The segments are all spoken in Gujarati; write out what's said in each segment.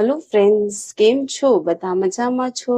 હેલો ફ્રેન્ડ્સ કેમ છો? બધા મજામાં છો?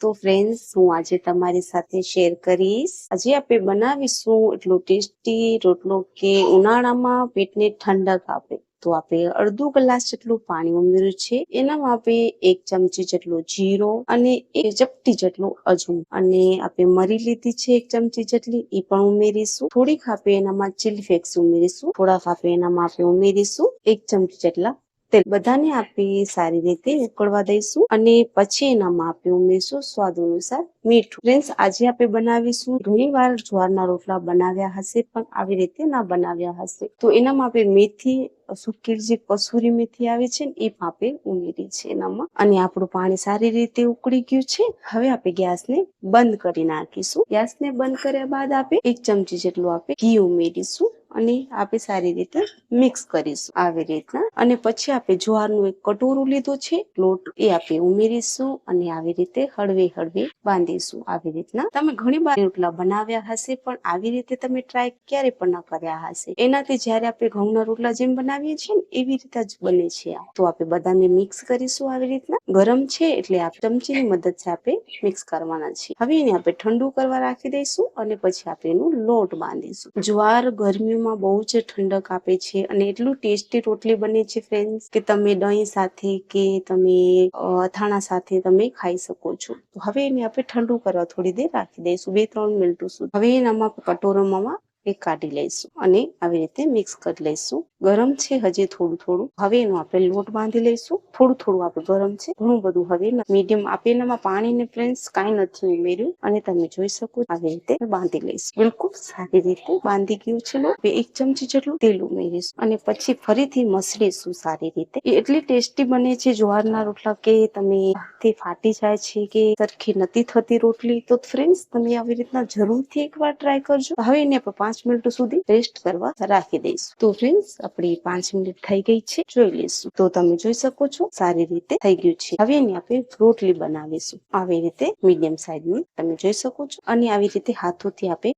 તો ફ્રેન્ડ્સ હું આજે તમારી સાથે શેર કરીશ. આજે આપણે બનાવીશું એટલો ટેસ્ટી રોટલો કે ઉનાળામાં પેટને ઠંડક આપે. તો આપણે અડધો ગ્લાસ જેટલું પાણી ઉમેર્યું છે. એનામાં આપણે એક ચમચી જેટલો જીરો અને એક ચપટી જેટલું અજમો. અને આપણે મરી લીધી છે એક ચમચી જેટલી, એ પણ ઉમેરીશું. થોડીક આપણે એનામાં ચીલી ફ્લેક્સ ઉમેરીશું. થોડાક આપણે એનામાં આપણે ઉમેરીશું. એક ચમચી જેટલા તેલ બધાને આપણે સારી રીતે ઉકળવા દઈશું અને પછી એનામાં આપણે ઉમેરીશું સ્વાદ અનુસાર મીઠું. ફ્રેન્ડ્સ, આજે આપણે બનાવીશું. ઘણી વાર જુવારના રોટલા બનાવ્યા હશે પણ આવી રીતે ના બનાવ્યા હશે. તો એનામાં આપણે મેથી સુકી જે કસૂરી મેથી આવે છે ને, એ આપણે ઉમેરી છે એનામાં. અને આપણું પાણી સારી રીતે ઉકળી ગયું છે. હવે આપણે ગેસને બંધ કરી નાખીશું. ગેસને બંધ કર્યા બાદ આપણે એક ચમચી જેટલું આપણે ઘી ઉમેરીશું. અને આપણે સારી રીતે મિક્સ કરીશું આવી રીતના. અને પછી આપણે જ્વારનું એક કટોરું લીધું છે. લોટ એ આપણે ઉમેરીશું અને આવી રીતે હળવે હળવે બાંધીશું આવી રીતના. તમે ઘણી વાર રોટલા બનાવ્યા હશે પણ આવી રીતે તમે ટ્રાય ક્યારે પણ ન કર્યા હશે. એનાથી જ્યારે આપણે ઘઉંના રોટલા જેમ બનાવીએ છીએ ને એવી રીતે જ બને છે આ. તો આપણે બધાને મિક્સ કરીશું આવી રીતના. ગરમ છે એટલે આ ચમચીની મદદથી આપણે મિક્સ કરવાના છે હવે એને આપણે ઠંડુ કરવા રાખી દઈશું અને પછી આપણે એનું લોટ બાંધીશું. જ્વાર ગરમીમાં બહુ જ ઠંડક આપે છે અને એટલું ટેસ્ટી રોટલી બને છે ફ્રેન્ડ્સ કે તમે દહીં સાથે કે તમે અથાણા સાથે તમે ખાઈ શકો છો. તો હવે એને આપણે ઠંડુ કરવા થોડી દેર રાખી દઈશું બે ત્રણ મિનિટ સુધી. હવે એનામાં કટોરામાં એ કાઢી લઈશું અને આવી રીતે મિક્સ કરી લઈશું. ગરમ છે હજી થોડું થોડું. હવે એનો આપણે લોટ બાંધી લઈશું. થોડું થોડું આપણે ગરમ છે. ઘણું બધું હવે મીડિયમ આપેલામાં પાણી ને ફ્રેન્ડ્સ કાંઈ નથી ઉમેર્યું. અને તમે જોઈ શકો આવી રીતે બાંધી લઈશું. બિલકુલ સારી રીતે બાંધી ગયું છે લોટ. એક ચમચી જેટલું તેલ ઉમેરીશું. અને પછી ફરીથી મસળીશું સારી રીતે. એટલી ટેસ્ટી બને છે જુવારના રોટલા કે તમે તે ફાટી જાય છે કે સરખી નથી થતી રોટલી. તો ફ્રેન્ડ્સ તમે આવી રીતના જરૂરથી એકવાર ટ્રાય કરજો. હવે એને આપણે પાંચ મિનિટ સુધી રેસ્ટ કરવા રાખી દઈશું. તો ફ્રેન્ડ્સ આપણી પાંચ મિનિટ થઈ ગઈ છે. જોઈ લઈશું. તો તમે જોઈ શકો છો, સારી રીતે થઈ ગયું છે. હવે એની આપણે રોટલી બનાવીશું. આવી રીતે મીડિયમ સાઈઝની તમે જોઈ શકો છો. અને આવી રીતે હાથોથી આપણે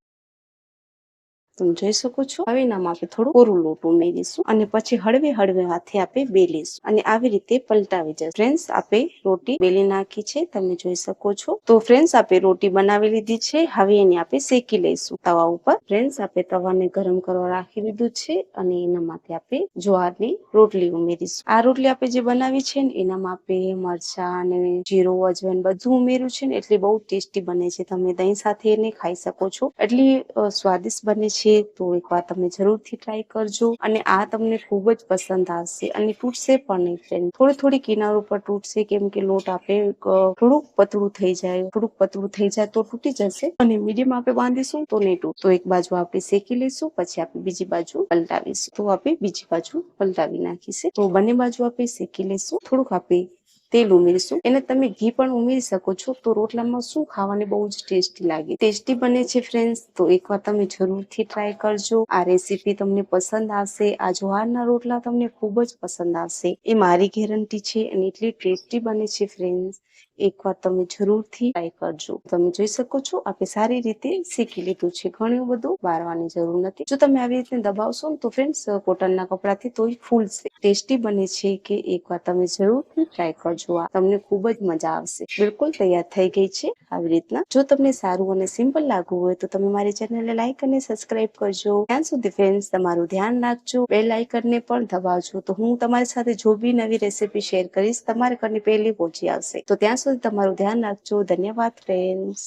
તમે જોઈ શકો છો? હવે એનામાં આપણે થોડું કોરું લોટ ઉમેરીશું અને પછી હળવે હળવે હાથે આપણે બેલીશું. અને આવી રીતે પલટાવી જશે. ફ્રેન્ડ્સ આપણે રોટી બેલી નાખી છે. તમે જોઈ શકો છો. તો ફ્રેન્ડ્સ આપણે રોટી બનાવી લીધી છે. હવે એને આપણે શેકી લઈશું તવા ઉપર. ફ્રેન્ડ્સ આપણે તવાને ગરમ કરવા રાખી દીધું છે અને એના માટે આપણે જ્વારની રોટલી ઉમેરીશું. આ રોટલી આપણે જે બનાવી છે ને, એનામાં આપણે મરચા અને જીરો, અજવાઈન બધું ઉમેર્યું છે ને, એટલે બહુ ટેસ્ટી બને છે. તમે દહીં સાથે એને ખાઈ શકો છો. એટલી સ્વાદિષ્ટ બને છે. તો એકવાર તમે જરૂરથી ટ્રાય કરજો. અને આ તમને ખૂબ જ પસંદ આવશે અને તૂટશે પણ નહીં ફ્રેન્ડ થોડી થોડી કિનારો પર તૂટશે, કેમ કે લોટ આપણે થોડુંક પતળું થઈ જાય, થોડુંક પતળું થઈ જાય તો તૂટી જશે. અને મીડિયમ આપણે બાંધીશું તો નહીં તૂટ તો એક બાજુ આપણે શેકી લઈશું, પછી આપણે બીજી બાજુ પલટાવીશું. તો આપણે બીજી બાજુ પલટાવી નાખીશું. તો બંને બાજુ આપણે શેકી લઈશું. થોડુંક આપણે તેલ ઉમેરીશું. એને તમે ઘી પણ ઉમેરી શકો છો. તો રોટલામાં શું ખાવાની બહુ જ ટેસ્ટી લાગે. ટેસ્ટી બને છે ફ્રેન્ડ્સ તો એકવાર તમે જરૂરથી ટ્રાય કરજો. આ રેસીપી તમને પસંદ આવશે. આ જુહારના રોટલા તમને ખૂબ જ પસંદ આવશે. એ મારી ગેરંટી છે અને એટલી ટેસ્ટી બને છે ફ્રેન્ડ્સ એકવાર તમે જરૂરથી ટ્રાય કરજો. તમે જોઈ શકો છો, આપણે સારી રીતે શીખી લીધું છે. ઘણું બધું વારવાની જરૂર નથી. જો તમે આવી રીતે દબાવશો ને તો ફ્રેન્ડ્સ કોટનના કપડાથી તો ઈ ફૂલશે. ટેસ્ટી બને છે કે એકવાર તમે જરૂરથી ટ્રાય કરજો. આ તમને ખૂબ જ મજા આવશે. બિલકુલ તૈયાર થઈ ગઈ છે આવી રીતના. જો તમને સારું અને સિમ્પલ લાગવું હોય તો તમે મારી ચેનલને લાઈક અને સબસ્ક્રાઇબ કરજો. ત્યાં સુધી ફ્રેન્ડ્સ તમારું ધ્યાન રાખજો. બેલ આઇકનને પણ દબાવજો. તો હું તમારી સાથે જો બી નવી રેસીપી શેર કરીશ, તમારે ઘરની પહેલી પહોંચી આવશે. તો ત્યાં સુધી તમારું ધ્યાન રાખજો. ધન્યવાદ ફ્રેન્ડ્સ